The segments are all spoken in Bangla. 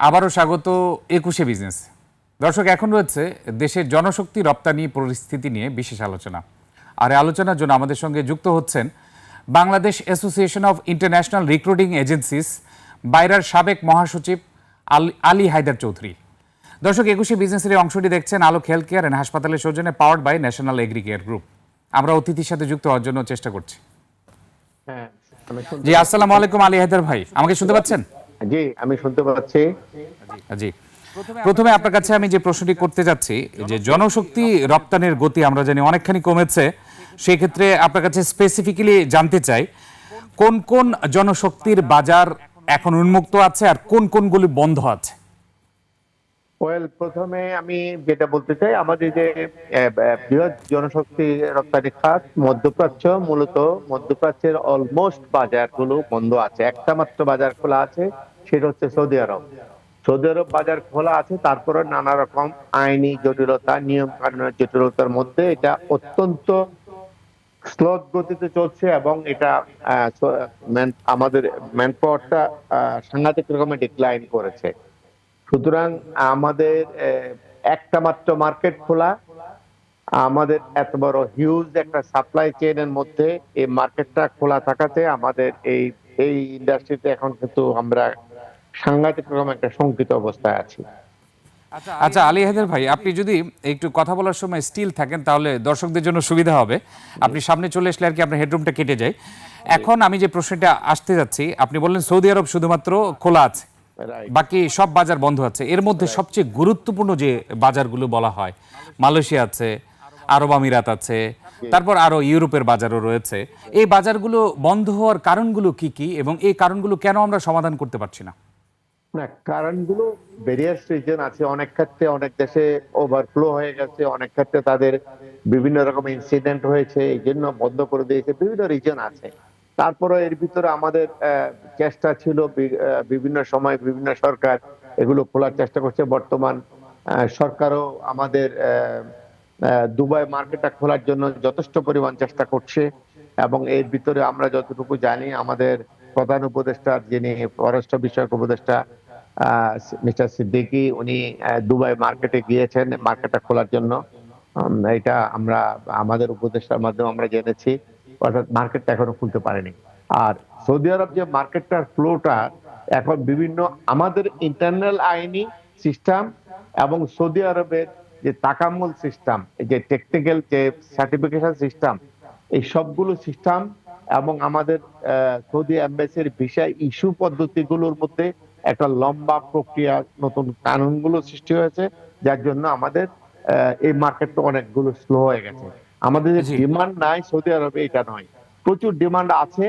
আবারও স্বাগত একুশে বিজনেস দর্শক এখন রয়েছে দেশের জনশক্তি রপ্তানি পরিস্থিতি নিয়ে বিশেষ আলোচনা। আর আলোচনার জন্য আমাদের সঙ্গে যুক্ত হচ্ছেন Bangladesh association of international recruiting agencies বাইরার সাবেক মহাসচিব আল- আলী হায়দার চৌধুরী। দর্শক একুশে বিজনেসের অংশটি দেখছেন আলোক হেলথ কেয়ার অ্যান্ড হাসপাতালের সৌজন্যে powered by national agri care group আমরা অতিথির সাথে যুক্ত হওয়ার জন্য চেষ্টা করছি। হ্যাঁ জি আসসালামু আলাইকুম আলী হায়দার ভাই আমাকে শুনতে পাচ্ছেন? জি আমি শুনতে পাচ্ছি। জি। প্রথমে আপনার কাছে আমি যে প্রশ্নটি করতে যাচ্ছি যে জনশক্তি রপ্তানির গতি আমরা জানি অনেকখানি কমেছে সেই ক্ষেত্রে আপনার কাছে স্পেসিফিক্যালি জানতে চাই কোন কোন জনশক্তির বাজার এখন উন্মুক্ত আছে আর কোন কোনগুলি বন্ধ আছে? ওয়েল প্রথমে আমি যেটা বলতে চাই আমাদের যে বৃহৎ জনশক্তি রপ্তানি খাত মধ্যপ্রাচ্য মূলত মধ্যপ্রাচ্যের অলমোস্ট বাজারগুলো বন্ধ আছে একটা মাত্র বাজার খোলা আছে। সেটা হচ্ছে সৌদি আরব। সৌদি আরব বাজার খোলা আছে, তারপরে নানা রকম আইনি জটিলতা নিয়ম কানুনের জটিলতার মধ্যে এটা অত্যন্ত স্লোথ গতিতে চলছে এবং এটা আমাদের ম্যান পাওয়ারটা সাংঘাতিক রকমের ডিক্লাইন করেছে। সুতরাং আমাদের একটা মাত্র মার্কেট খোলা, আমাদের এত বড় হিউজ একটা সাপ্লাই চেইনের মধ্যে এই মার্কেটটা খোলা থাকাতে আমাদের এই এই ইন্ডাস্ট্রিতে এখন কিন্তু আমরা সাংঘাতিক রকম একটা শঙ্কিত অবস্থায় আছি। আচ্ছা আলী হায়দার ভাই আপনি যদি একটু কথা বলার সময় স্টিল থাকেন তাহলে দর্শকদের জন্য সুবিধা হবে। আপনি সামনে চলে আসলে আর কি আপনার হেডরুমটা কেটে যায়। এখন আমি যে প্রশ্নটা আসতে যাচ্ছি আপনি বললেন সৌদি আরব শুধুমাত্র খোলা আছে। বাকি সব বাজার বন্ধ আছে। এর মধ্যে সবচেয়ে গুরুত্বপূর্ণ যে বাজারগুলো বলা হয় মালয়েশিয়া আছে আরব আমিরাত আছে তারপর আরও ইউরোপের বাজারও রয়েছে। এই বাজারগুলো বন্ধ হওয়ার কারণগুলো কি কি এবং এই কারণগুলো কেন আমরা সমাধান করতে পারছি না? না, কারণগুলো ভেরিয়াস রিজন আছে। অনেক ক্ষেত্রে অনেক দেশে ওভারফ্লো হয়ে গেছে। অনেক ক্ষেত্রে তাদের বিভিন্ন রকম ইনসিডেন্ট হয়েছে। এই জন্য বন্ধ করে দিয়েছে। বিভিন্ন রিজন আছে। তারপরে এর ভিতরে আমাদের চেষ্টা ছিল বিভিন্ন সময় বিভিন্ন সরকার এগুলো খোলার চেষ্টা করছে। বর্তমান সরকারও আমাদের দুবাই মার্কেটটা খোলার জন্য যথেষ্ট পরিমাণ চেষ্টা করছে এবং এর ভিতরে আমরা যতটুকু জানি, আমাদের প্রধান উপদেষ্টা যিনি পররাষ্ট্র বিষয়ক উপদেষ্টা মিস্টার সিদ্দিকী, উনি দুবাই মার্কেটে গিয়েছেন মার্কেটটা খোলার জন্য। এটা আমরা, আমাদের উপদেষ্টার মাধ্যমে আমরা জেনেছি, অর্থাৎ মার্কেটটা এখনও খুলতে পারেনি। আর সৌদি আরব যে মার্কেটটার ফ্লোটা এখন বিভিন্ন আমাদের ইন্টারনাল আইনি সিস্টেম এবং সৌদি আরবের যে তাকামুল সিস্টেম যে টেকনিক্যাল যে সার্টিফিকেশন সিস্টেম এই সবগুলো সিস্টেম এবং আমাদের সৌদি অ্যাম্বাসির ভিসা ইস্যু পদ্ধতিগুলোর মধ্যে একটা লম্বা প্রক্রিয়া নতুন কানুনগুলো সৃষ্টি হয়েছে যার জন্য আমাদের এই মার্কেটটা অনেকগুলো স্লো হয়ে গেছে। আমাদের যে ডিমান্ড নাই সৌদি আরবে এটা নয়। প্রচুর ডিমান্ড আছে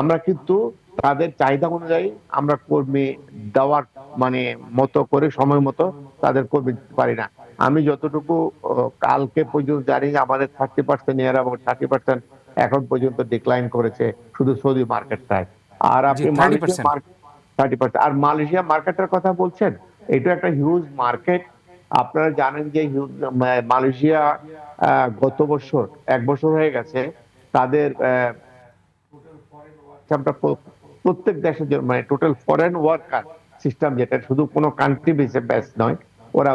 আমরা কিন্তু তাদের চাহিদা অনুযায়ী আমরা কর্মী দেওয়ার মানে মতো করে সময় মতো তাদের কর্মী দিতে পারি না। আমি যতটুকু কালকে পর্যন্ত জানি আমাদের thirty percent near about thirty percent এখন পর্যন্ত ডিক্লাইন করেছে শুধু সৌদি মার্কেটটায় আর আপনি 30% মালয়েশিয়া থার্টি পার্সেন্ট আর মালয়েশিয়া মার্কেটের কথা বলছেন, এটা একটা হিউজ মার্কেট আপনারা জানেন যে মালয়েশিয়া গত বছর, এক বছর হয়ে গেছে, তাদের প্রত্যেক দেশের জন্য মানে টোটাল ফরেন ওয়ার্কার সিস্টেম যেটা, শুধু কোনো কান্ট্রি বেসে বেস নয়, ওরা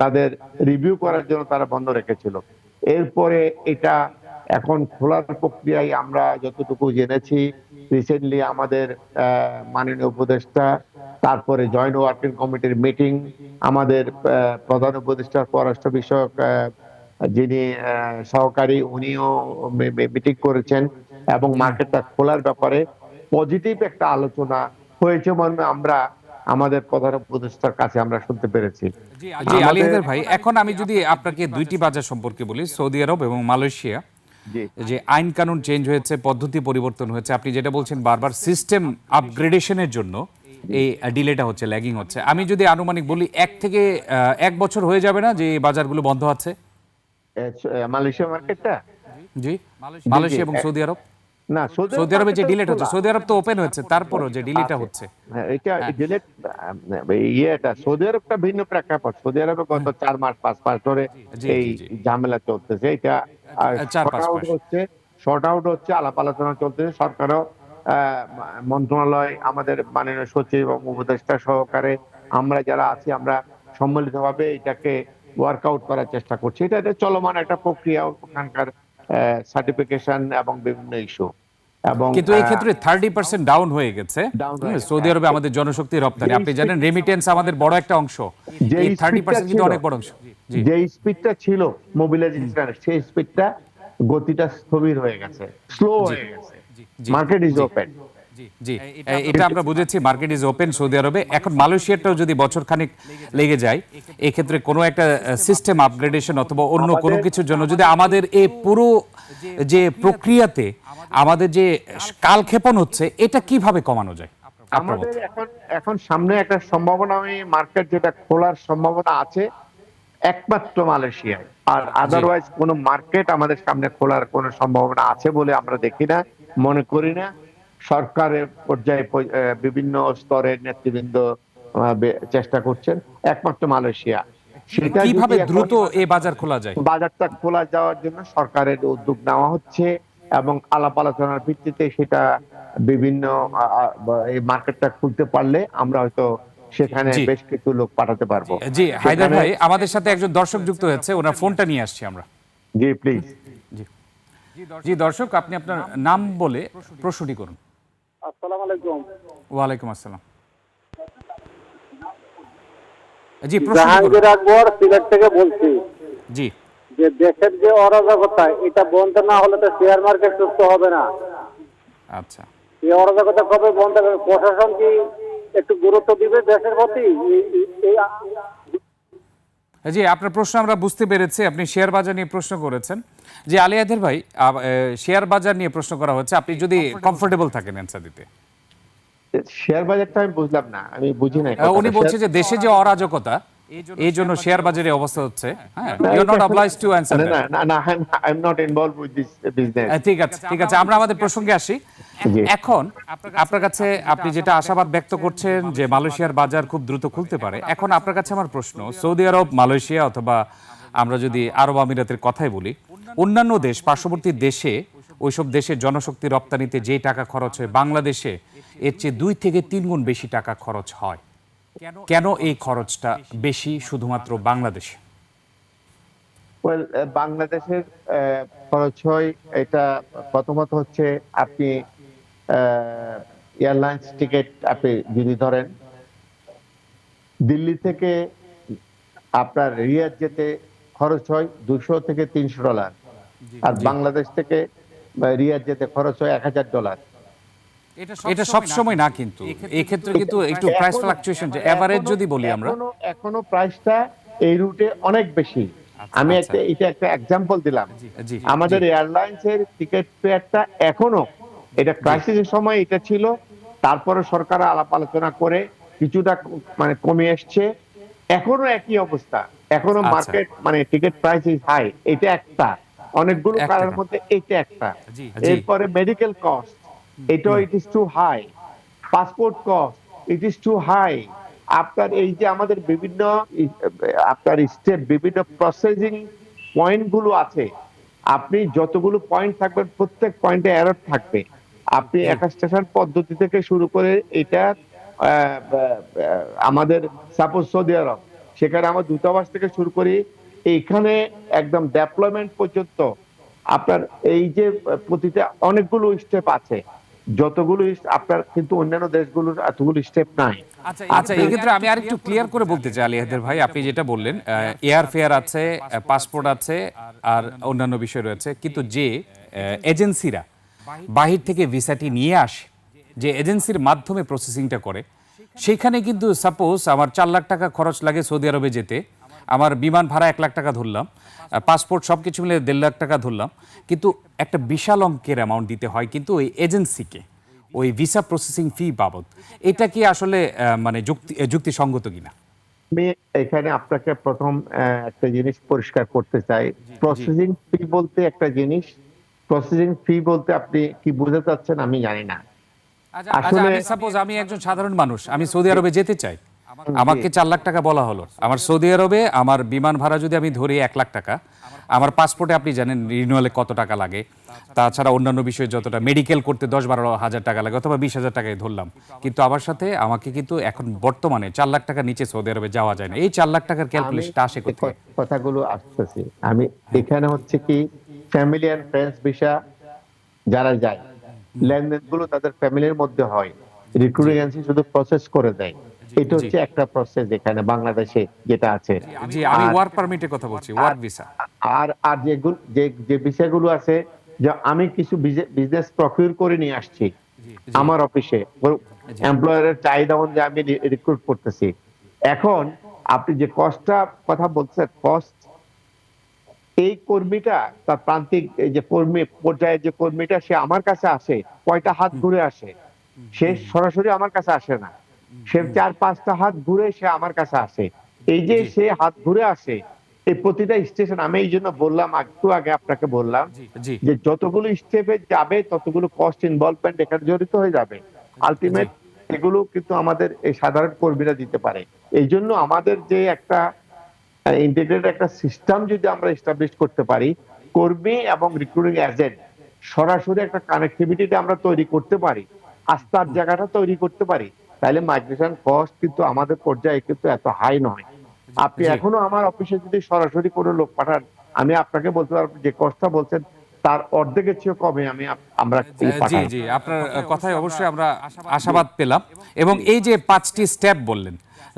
তাদের রিভিউ করার জন্য তারা বন্ধ রেখেছিল। এরপরে এটা এখন খোলার প্রক্রিয়ায় আমরা যতটুকু জেনেছি রিসেন্টলি আমাদের মাননীয় উপদেষ্টা তারপরে জয়েন্ট ওয়ার্কিং কমিটির মিটিং আমাদের প্রধান উপদেষ্টা পররাষ্ট্র বিষয়ক যিনি সহকারী উনিও মিটিং করেছেন এবং মার্কেটটা খোলার ব্যাপারে পজিটিভ একটা আলোচনা হয়েছে মানে আমরা আমাদের প্রধান উপদেষ্টার কাছে আমরা শুনতে পেরেছি। জি আলী ভাই এখন আমি যদি আপনাকে দুইটি বাজার সম্পর্কে বলি সৌদি আরব এবং মালয়েশিয়া। যে আইন কানুন চেঞ্জ হয়েছে পদ্ধতি পরিবর্তন হয়েছে আপনি যেটা বলছেন বারবার সিস্টেম আপগ্রেডেশনের জন্য এই ডিলেটা হচ্ছে ল্যাগিং হচ্ছে। আমি যদি আনুমানিক বলি এক থেকে এক বছর হয়ে যাবে না যে বাজারগুলো বন্ধ আছে? মালয়েশিয়া মার্কেটটা জি। মালয়েশিয়া এবং সৌদি আরব? না সৌদি আরবে যে ডিলেট হচ্ছে সৌদি আরব তো ওপেন হচ্ছে তারপরও যে ডিলেটা। হচ্ছে। হ্যাঁ, এটা ডিলেট ইয়েটা সৌদি আরবটা ভিন্ন প্রেক্ষাপট। সৌদি আরবে গত চার মাস পাঁচ মাস ধরে এই ঝামেলা চলতেছে এটা পাঁচ আউট হচ্ছে শর্ট আউট হচ্ছে আলাপ আলোচনা চলতেছে সরকারও মন্ত্রণালয় আমাদের মাননীয় সচিব এবং উপদেষ্টা সহকারে আমরা যারা আছি আমরা সম্মিলিতভাবে এটাকে ওয়ার্কআউট করার চেষ্টা করছি। এটা একটা চলমান একটা প্রক্রিয়া ওখানকার সার্টিফিকেশন এবং বিভিন্ন ইস্যু এবং কিন্তু এই ক্ষেত্রে থার্টি পার্সেন্ট ডাউন হয়ে গেছে। সৌদি আরবে আমাদের জনশক্তি রপ্তানি। আপনি জানেন রেমিটেন্স আমাদের বড় একটা অংশ। এই থার্টি পার্সেন্ট কিন্তু অনেক বড় অংশ। যে স্পিডটা ছিল মোবিলাইজেশন সেই স্পিডটা গতিটা স্থবির হয়ে গেছে স্লো হয়ে গেছে। মার্কেট ইজ ওপেন জি। এটা আমরা বুঝেছি মার্কেট ইজ ওপেন সৌদি আরবে। এখন মালয়েশিয়াটাও যদি বছর খানিক লেগে যায় এই ক্ষেত্রে কোনো একটা সিস্টেম আপগ্রেডেশন অথবা অন্য কোনো কিছুর জন্য যদি আমাদের এই পুরো যে প্রক্রিয়াতে আমাদের যে কালক্ষেপণ হচ্ছে এটা কীভাবে কমানো যায়? আমাদের এখন এখন সামনে একটা সম্ভাবনা মার্কেট যেটা খোলার সম্ভাবনা আছে একমাত্র মালয়েশিয়ায়। আর আদারওয়াইজ কোন মার্কেট আমাদের সামনে খোলার কোনো সম্ভাবনা আছে বলে আমরা দেখি না মনে করি না। সরকারের পর্যায়ে বিভিন্ন স্তরের নেতৃবৃন্দ চেষ্টা করছেন। একমাত্র মালয়েশিয়া। সেটা কীভাবে দ্রুত এই বাজার খোলা যায়? বাজারটা খোলা যাওয়ার জন্য সরকারের উদ্যোগ নেওয়া হচ্ছে এবং আলাপ আলোচনার ভিত্তিতে সেটা বিভিন্ন এই মার্কেটটা খুলতে পারলে আমরা হয়তো সেখানে বেশ কিছু লোক পাঠাতে পারব। জি হায়দার ভাই আমাদের সাথে একজন দর্শক যুক্ত হয়েছে ওনার ফোনটা নিয়ে আসছি আমরা। জি প্লিজ জি দর্শক আপনি আপনার নাম বলে প্রশ্নটি করুন। আসসালামু আলাইকুম। ওয়ালাইকুম আসসালাম। জি জাহাঙ্গীর আকবর সিলেট থেকে বলছি। জি। যে দেশের যে অরাজকতা এটা বন্ধ না হলে তো শেয়ার মার্কেট সুস্থ হবে না। আচ্ছা। এই অরাজকতা কবে বন্ধ হবে? প্রশাসন কি একটু গুরুত্ব দিবে দেশের প্রতি? এই- জি আপনার প্রশ্ন আমরা বুঝতে পেরেছি। আপনি শেয়ার বাজার নিয়ে প্রশ্ন করেছেন। যে আলিয়াদের ভাই শেয়ার বাজার নিয়ে প্রশ্ন করা হচ্ছে। আপনি যদি কমফোর্টেবল থাকেন। অ্যান্সার দিতে। শেয়ার বাজারটা আমি বুঝলাম না আমি বুঝি না উনি বলছে যে দেশে যে অরাজকতা এই জন্য শেয়ার বাজারে অবস্থা হচ্ছে। হ্যাঁ you not oblige to answer না না না I am not involve with this business ঠিক আছে ঠিক আছে আমরা আমাদের প্রসঙ্গে আসি। এখন আপনার কাছে আপনি যেটা আশাবাদ ব্যক্ত করছেন যে মালয়েশিয়ার বাজার খুব দ্রুত খুলতে পারে এখন আপনার কাছে আমার প্রশ্ন সৌদি আরব মালয়েশিয়া অথবা আমরা যদি আরব আমিরাতের কথাই বলি অন্যান্য দেশ পার্শ্ববর্তী দেশে ওইসব দেশের জনশক্তি রপ্তানিতে যে টাকা খরচ হয় বাংলাদেশে এর চেয়ে দুই থেকে তিন গুণ বেশি টাকা খরচ হয়। কেন এই খরচটা বেশি? শুধুমাত্র বাংলাদেশে? ওয়েল বাংলাদেশের আহ, খরচ হয় এটা প্রথমত হচ্ছে আপনি এয়ারলাইন্স টিকিট আপনি যদি ধরেন দিল্লি থেকে আপনার রিয়াদ যেতে খরচ হয় দুশো থেকে তিনশো ডলার আর বাংলাদেশ থেকে রিয়াদ যেতে খরচ হয় এক হাজার ডলার। এটা সব সময় না কিন্তু। এই ক্ষেত্রে কিন্তু একটু প্রাইস ফ্লাকচুয়েশন যে এভারেজ যদি বলি আমরা। এখনও প্রাইসটা এই রুটে অনেক বেশি। আমি আচ্ছা। একটা এটা একটা এক্সাম্পল দিলাম। আমাদের এয়ারলাইন্স এর টিকিট ফেয়ারটা এখনও এটা ক্রাইসিসের সময় এটা ছিল। তারপরে সরকার আলাপ আলোচনা করে কিছুটা মানে কমে আসছে এখনও একই অবস্থা। এখনও আচ্ছা। মার্কেট মানে টিকিট প্রাইস ইজ হাই এটা একটা। অনেকগুলো কারণের মধ্যে এটা একটা। এরপরে মেডিকেল কস্ট এটাও it is too high passport cost it is too high আপনার এই যে আমাদের বিভিন্ন আপনার স্টেপ বিভিন্ন প্রসেসিং পয়েন্টগুলো আছে। আপনি যতগুলো পয়েন্ট থাকবেন প্রত্যেক পয়েন্টে এরর থাকবে। আপনি একটা স্টেশন পদ্ধতি থেকে শুরু করে এটা আমাদের সাপোজ সৌদি আরব সেখানে আমার দূতাবাস থেকে শুরু করি এইখানে একদম ডেভেলপমেন্ট পর্যন্ত আপনার এই যে প্রতিটা অনেকগুলো স্টেপ আছে। যতগুলো আপনার কিন্তু অন্যান্য দেশগুলোর এতগুলো স্টেপ নাই। আচ্ছা এই ক্ষেত্রে আমি আরেকটু ক্লিয়ার করে বলতে চাই আলিহাদের ভাই আপনি যেটা বললেন এয়ার ফেয়ার আছে পাসপোর্ট আছে আর অন্যান্য বিষয় রয়েছে। কিন্তু যে এজেন্সিরা বাহির থেকে ভিসাটি নিয়ে আসে যে এজেন্সির মাধ্যমে প্রসেসিংটা করে সেখানে কিন্তু সাপোজ আমার চার লাখ টাকা খরচ লাগে সৌদি আরবে যেতে আমার বিমান ভাড়া এক লাখ টাকা ধরলাম পাসপোর্ট সব কিছু মিলে দেড় লাখ টাকা ধরলাম। কিন্তু একটা বিশাল অঙ্কের অ্যামাউন্ট দিতে হয় কিন্তু ওই এজেন্সিকে ওই ভিসা প্রসেসিং ফি বাবদ। এটা কি আসলে মানে যুক্তি যুক্তিসঙ্গত কিনা? আমি এখানে আপনাকে প্রথম একটা জিনিস পরিষ্কার করতে চাই। প্রসেসিং ফি বলতে একটা জিনিস। প্রসেসিং ফি বলতে আপনি কি বুঝতে চাচ্ছেন আমি জানি না। আচ্ছা আসলে- আমি সাপোজ আমি একজন সাধারণ মানুষ আমি সৌদি আরবে যেতে চাই। আমাকে চার লাখ টাকা বলা হলো। আমার সৌদি আরবে আমার বিমান ভাড়া যদি আমি ধরি এক লাখ টাকা আমার পাসপোর্টে আপনি জানেন রিনিউয়ালে কত টাকা লাগে। তাছাড়া অন্যান্য বিষয়ে যতটা মেডিকেল করতে দশ বারো হাজার টাকা লাগে অথবা বিশ হাজার টাকায় ধরলাম। কিন্তু আমার সাথে আমাকে কিন্তু এখন বর্তমানে চার লাখ টাকার নিচে সৌদি আরবে যাওয়া যায় না। এই চার লাখ টাকার ক্যালকুলেশনটা আসে কোথায়? কথাগুলো আসতেছি। আমি এখানে হচ্ছে কি ফ্যামিলি এন্ড ফ্রেন্ডস ভিসা যারা যায় লেনদেনগুলো তাদের ফ্যামিলির মধ্যে হয়। রিক্রুটিং এজেন্সি শুধু প্রসেস করে দেয়। এটা হচ্ছে একটা প্রসেস এখানে বাংলাদেশে যেটা আছে। জি আমি ওয়ার্ক পারমিটের কথা বলছি ওয়ার্ক ভিসা আর আর যেগুলো যে যে বিষয়গুলো আছে যে আমি কিছু বিজনেস প্রকিউর করে নিয়ে আসছি আমার অফিসে এমপ্লয়ারের চাহিদা অনুযায়ী আমি রিক্রুট করতেছি। এখন আপনি যে কস্টটা কথা বলছেন কস্ট এই কর্মীটা তার প্রান্তিক এই যে কর্মী পর্যায়ে যে কর্মীটা সে আমার কাছে আসে কয়টা হাত ঘুরে আসে সে সরাসরি আমার কাছে আসে না। সে চার পাঁচটা হাত ঘুরে সে আমার কাছে আসে। এই যে সে হাত ঘুরে আসে এই প্রতিটা স্টেশন আমি এই জন্য বললাম একটু আগে আপনাকে বললাম যে যতগুলো স্টেপে যাবে ততগুলো কস্ট ইনভলভমেন্ট এখানে জড়িত হয়ে যাবে। আলটিমেট এগুলো কিন্তু আমাদের এই সাধারণ কর্মীরা দিতে পারে। এই জন্য আমাদের যে একটা ইন্টিগ্রেটেড একটা সিস্টেম যদি আমরা এস্টাবলিশ করতে পারি কর্মী এবং রিক্রুটিং এজেন্ট সরাসরি একটা কানেক্টিভিটিটা আমরা তৈরি করতে পারি আস্থার জায়গাটা তৈরি করতে পারি। তাহলে মাইগ্রেশন কস্ট কিন্তু আমাদের পর্যায়ে কিন্তু এত হাই নয়। আপনি এখনও আমার অফিসে যদি সরাসরি কোনো লোক পাঠান আমি আপনাকে বলতে পারব যে কষ্টটা বলছেন তার অর্ধেকের চেয়ে কমে আমি আমরা জি জি আপনার কথায় অবশ্যই আমরা আশাবাদ পেলাম। এবং এই যে পাঁচটি স্টেপ বললেন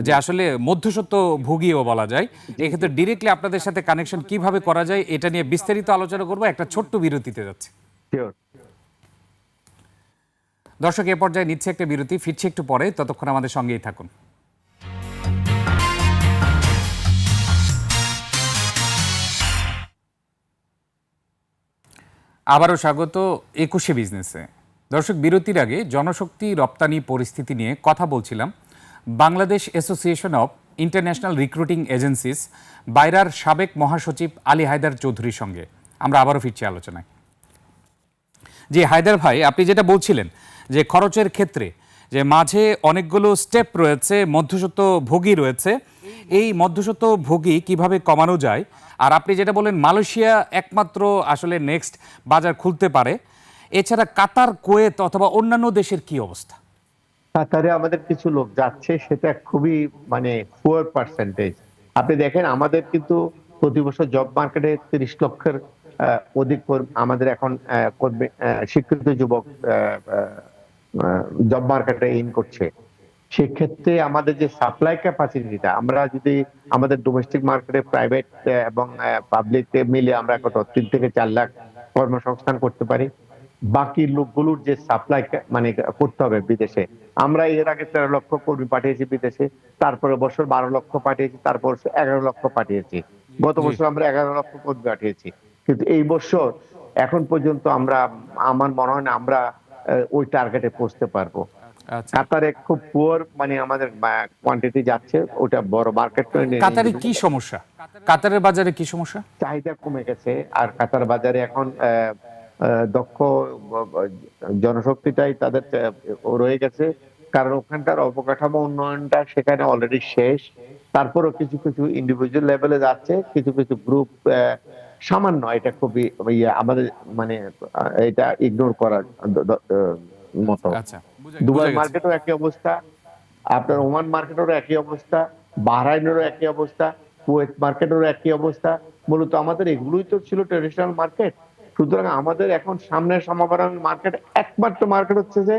যে আসলে মধ্যসত্ব ভুগিও বলা যায় এক্ষেত্রে ডিরেক্টলি আপনাদের সাথে কানেকশন কীভাবে করা যায় এটা নিয়ে বিস্তারিত আলোচনা করব একটা ছোট্ট বিরতিতে যাচ্ছে. দর্শক, এ পর্যায়ে নিচ্ছে একটা বিরতি, ফিরছে একটু পরে, ততক্ষণ আমাদের সঙ্গেই থাকুন। আবারও স্বাগত একুশে বিজনেসে। দর্শক, বিরতির আগে জনশক্তি রপ্তানি পরিস্থিতি নিয়ে কথা বলছিলাম। Bangladesh association of international recruiting agencies বাইরার সাবেক মহাসচিব আলী হায়দার চৌধুরীর সঙ্গে। আমরা আবারও ফিরছি আলোচনায়। জি, হায়দার ভাই, আপনি যেটা বলছিলেন যে খরচের ক্ষেত্রে যে মাঝে অনেকগুলো স্টেপ রয়েছে মধ্যসত্ব ভোগী রয়েছে। এই মধ্যসত্ব ভোগী কীভাবে কমানো যায়? আর আপনি যেটা বলেন মালয়েশিয়া একমাত্র আসলে নেক্সট বাজার খুলতে পারে। এছাড়া কাতার, কুয়েত অথবা অন্যান্য দেশের কি অবস্থা? কাতারে আমাদের কিছু লোক যাচ্ছে, সেটা খুবই মানে পুয়ার পার্সেন্টেজ আপনি দেখেন, আমাদের কিন্তু প্রতি বছর জব মার্কেটে তিরিশ লক্ষের অধিক আমাদের এখন শিক্ষিত যুবক জব মার্কেটে ইন করছে সেক্ষেত্রে আমাদের যে সাপ্লাই ক্যাপাসিটিটা আমরা যদি আমাদের ডোমেস্টিক মার্কেটে প্রাইভেট এবং পাবলিক মিলে আমরা কত তিন থেকে চার লাখ কর্মসংস্থান করতে পারি। বাকি লোকগুলোর যে সাপ্লাই মানে করতে হবে বিদেশে। আমরা এর আগে তেরো লক্ষ কর্মী পাঠিয়েছি বিদেশে তারপরে বছর বারো লক্ষ পাঠিয়েছি তারপর এগারো লক্ষ পাঠিয়েছি। গত বছর আমরা এগারো লক্ষ কর্মী পাঠিয়েছি। কিন্তু এই বছর এখন পর্যন্ত আমরা আমার মনে হয় না আমরা ওই টার্গেটে পৌঁছতে পারব। আচ্ছা। কাতারে খুব পুয়ার মানে আমাদের কোয়ান্টিটি যাচ্ছে ওটা বড় মার্কেট কাতারে কি সমস্যা? কাতারের বাজারে কি সমস্যা? চাহিদা কমে গেছে আর কাতার বাজারে এখন দক্ষ জনশক্তিটাই তাদের রয়ে গেছে। কারণ ওখানকার অবকাঠামো উন্নয়নটা সেখানে অলরেডি শেষ। তারপরও কিছু কিছু ইন্ডিভিজুয়াল লেভেলে যাচ্ছে কিছু কিছু গ্রুপ সামান্য এটা খুবই ইয়ে, আমাদের মানে এটা ইগনোর করার মতো। আচ্ছা দুবাই মার্কেটও একই অবস্থা আপনার ওমান মার্কেটেরও একই অবস্থা বাহরাইনেরও একই অবস্থা কুয়েত মার্কেটেরও একই অবস্থা। মূলত আমাদের এগুলোই তো ছিল ট্রেডিশনাল মার্কেট সুতরাং আমাদের এখন সামনের সমাবরণ মার্কেট একমাত্র মার্কেট হচ্ছে যে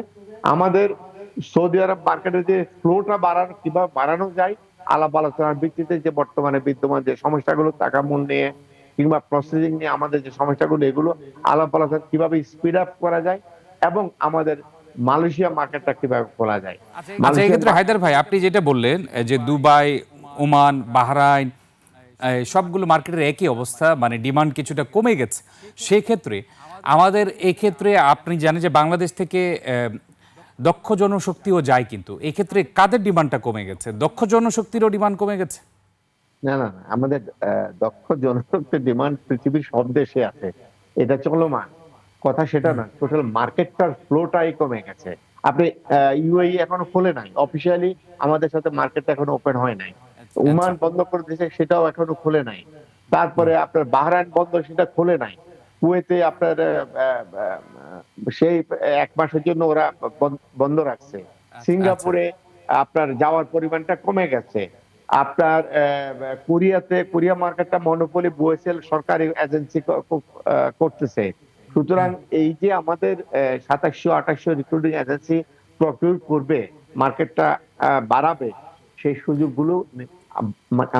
আমাদের সৌদি আরব মার্কেটে যে ফ্লোটা বাড়ানো কীভাবে বাড়ানো যায় আলাপ আলোচনার ভিত্তিতে যে বর্তমানে বিদ্যমান যে সমস্যাগুলো টাকা মূল নিয়ে কিংবা প্রসেসিং নিয়ে আমাদের যে সমস্যাগুলো এগুলো আলাপ আলোচনা কীভাবে স্পিড আপ করা যায় এবং আমাদের মালয়েশিয়া মার্কেটটা কীভাবে খোলা যায়। আচ্ছা মালয়েশিয়া এক্ষেত্রে হায়দার ভাই আপনি যেটা বললেন যে দুবাই ওমান বাহরাইন সবগুলো মার্কেটের একই অবস্থা মানে ডিমান্ড কিছুটা কমে গেছে। সেক্ষেত্রে আমাদের এক্ষেত্রে আপনি জানেন যে বাংলাদেশ থেকে দক্ষ জনশক্তিও যায় কিন্তু। এক্ষেত্রে কাদের ডিমান্ডটা কমে গেছে? দক্ষ জনশক্তিরও ডিমান্ড কমে গেছে? না না না আমাদের দক্ষ জনশক্তির ডিমান্ড পৃথিবীর সব দেশে আছে। এটা চলমান। কথা সেটা না টোটাল মার্কেটটার ফ্লোটাই কমে গেছে। আপনি ইউএই এখনও খোলে নাই। অফিসিয়ালি আমাদের সাথে মার্কেট এখনও ওপেন হয় নাই। ওমান বন্ধ করে দিয়েছে সেটাও এখনও খোলে নাই। তারপরে আপনার বাহরাইন বন্ধ সেটা খোলে নাই। কুয়েতে আপনার সেই এক মাসের জন্য ওরা বন- বন্ধ রাখছে। সিঙ্গাপুরে আপনার যাওয়ার পরিমাণটা কমে গেছে। আপনার কোরিয়াতে, কোরিয়া মার্কেটটা মনোপলি বুয়েসেল সরকারি এজেন্সি করতেছে। সুতরাং এই যে আমাদের সাতাশশো, আঠাশশো রিক্রুটিং এজেন্সি প্রকিউর করবে, মার্কেটটা বাড়াবে, সেই সুযোগগুলো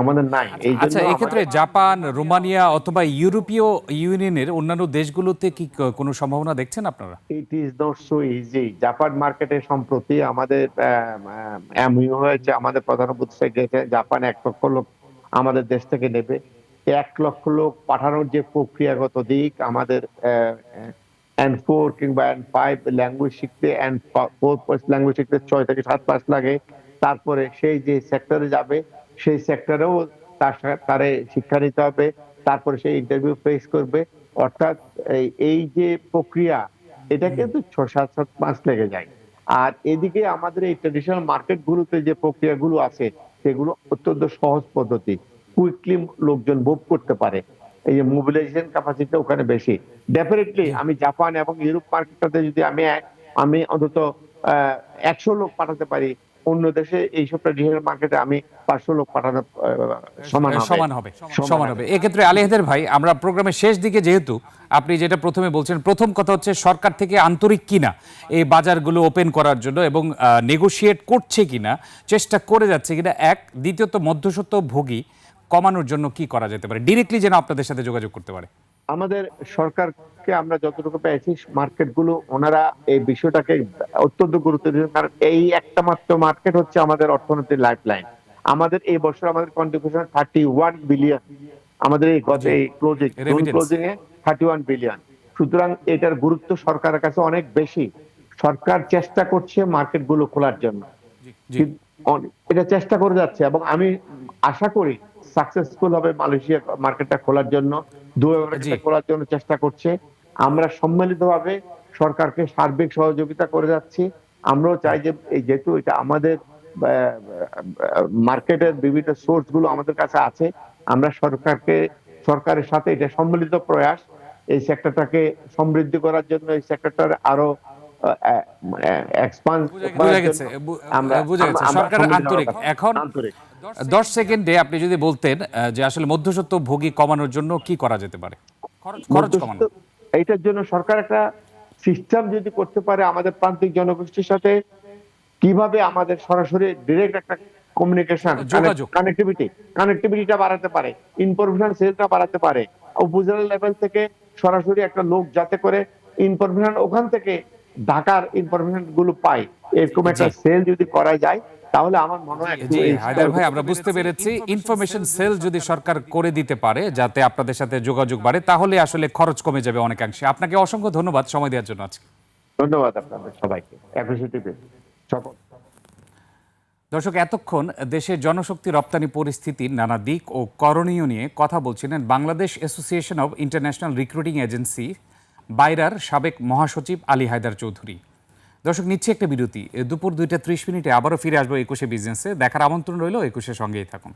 আমাদের নাই। আচ্ছা এক্ষেত্রে জাপান রোমানিয়া অথবা ইউরোপীয় ইউনিয়নের অন্যান্য দেশগুলোতে কি কোনো সম্ভাবনা দেখছেন আপনারা? It is not so easy Japan মার্কেটে সম্প্রতি আমাদের এমইউ হয়েছে আমাদের প্রধান উপদেষ্টা গেছে জাপান এক লক্ষ লোক আমাদের দেশ থেকে নেবে। এক লক্ষ লোক পাঠানোর যে প্রক্রিয়াগত দিক আমাদের এন ফোর কিংবা এন ফাইভ ল্যাঙ্গুয়েজ শিখতে এন ফোর ল্যাঙ্গুয়েজ শিখতে ছয় থেকে সাত মাস লাগে। তারপরে সেই যে সেক্টরে যাবে সেই সেক্টরেও তার সা- তারে শিক্ষা নিতে হবে তারপরে সেই ইন্টারভিউ ফেস করবে। অর্থাৎ এই- যে প্রক্রিয়া এটা কিন্তু ছ সাত সাত মাস লেগে যায়। আর এদিকে আমাদের এই ট্রেডিশনাল মার্কেট গুলোতে যে প্রক্রিয়াগুলো আছে সেগুলো অত্যন্ত সহজ পদ্ধতি। কুইকলি লোকজন মুভ করতে পারে। এই যে মোবিলাইজেশন ক্যাপাসিটি ওখানে বেশি। ডেফিনেটলি আমি জাপান এবং ইউরোপ মার্কেটটাতে যদি আমি এক- আমি অন্তত একশো লোক পাঠাতে পারি অন্য দেশে এইসব ট্রেডিশনাল মার্কেটে আমি পাঁচশো লোক পাঠানো সমান হবে। সমান হবে সমান সমান হবে। এক্ষেত্রে আলিহাদের ভাই আমরা প্রোগ্রামের শেষ দিকে যেহেতু আপনি যেটা প্রথমে বলছেন প্রথম কথা হচ্ছে সরকার থেকে আন্তরিক কিনা এই বাজারগুলো ওপেন করার জন্য এবং নেগোশিয়েট করছে কিনা চেষ্টা করে যাচ্ছে কিনা এক। দ্বিতীয়ত মধ্যসত্ত্ব ভোগী কমানোর জন্য কি করা যেতে পারে? ডিরেক্টলি যেন আপনাদের সাথে যোগাযোগ করতে পারে। আমাদের সরকারকে আমরা যতটুকু পেয়েছি মার্কেটগুলো ওনারা এই বিষয়টাকে অত্যন্ত গুরুত্ব দিয়েছেন। কারণ এই একটা মাত্র মার্কেট হচ্ছে আমাদের অর্থনীতির লাইফ লাইন আমাদের এই বছর আমাদের কন্ট্রিবিউশন থার্টি ওয়ান বিলিয়ন আমাদের এই গত এই ক্লোজিং. ক্লোজিং এ থার্টি ওয়ান বিলিয়ন সুতরাং এটার গুরুত্ব সরকারের কাছে অনেক বেশি। সরকার চেষ্টা করছে মার্কেটগুলো খোলার জন্য। এটা চেষ্টা করে যাচ্ছে এবং আমি আশা করি সাকসেসফুল হবে মালয়েশিয়া মার্কেটটা খোলার জন্য। মার্কেটটা জন্য চেষ্টা করছে। আমরা সম্মিলিতভাবে সরকারকে সার্বিক সহযোগিতা করে যাচ্ছি। আমরাও চাই যে এই যেহেতু এটা আমাদের মার্কেটের বিভিন্ন সোর্সগুলো আমাদের কাছে আছে আমরা সরকারকে সরকারের সাথে এটা সম্মিলিত প্রয়াস। এই সেক্টরটাকে সমৃদ্ধি করার জন্য এই সেক্টরটার আরও এখন দশ সেকেন্ডে আপনি যদি বলতেন যে আসলে ভোগী কমানোর জন্য কি করা যেতে পারে? খরচ খরচ কমানো। মধ্যস্থ- জন্য সরকার একটা সিস্টেম যদি করতে পারে আমাদের প্রান্তিক জনগোষ্ঠীর সাথে কীভাবে আমাদের সরাসরি ডিরেক্ট একটা কমিউনিকেশন। কানেক্টিভিটি কানেক্টিভিটিটা বাড়াতে পারে ইনফরমেশন সেলটা বাড়াতে পারে। উপজেলা লেভেল থেকে সরাসরি একটা লোক যাতে করে ইনফরমেশন ওখান থেকে ঢাকার ইনফরমেশনগুলো পায় এরকম একটা সেল যদি করা যায় তাহলে আমার মনে হয় হায়দার ভাই আমরা বুঝতে পেরেছি। ইনফরমেশন সেল যদি সরকার করে দিতে পারে যাতে আপনাদের সাথে যোগাযোগ বাড়ে তাহলে আসলে খরচ কমে যাবে অনেকাংশে। আপনাকে অসংখ্য ধন্যবাদ সময় দেওয়ার জন্য আজকে। ধন্যবাদ আপনাদের সবাইকে। অ্যাপ্রিসিয়েটিভ সকল দর্শক এতক্ষণ দেশের জনশক্তি রপ্তানি পরিস্থিতির নানা দিক ও করণীয় নিয়ে কথা বলছিলেন Bangladesh association of international recruiting agency বাইরার সাবেক মহাসচিব আলী হায়দার চৌধুরী। দর্শক, নিচ্ছে একটা বিরতি। দুপুর দুইটা ত্রিশ মিনিটে আবারও ফিরে আসব একুশে বিজনেসে। দেখার আমন্ত্রণ রইল একুশের সঙ্গেই থাকুন।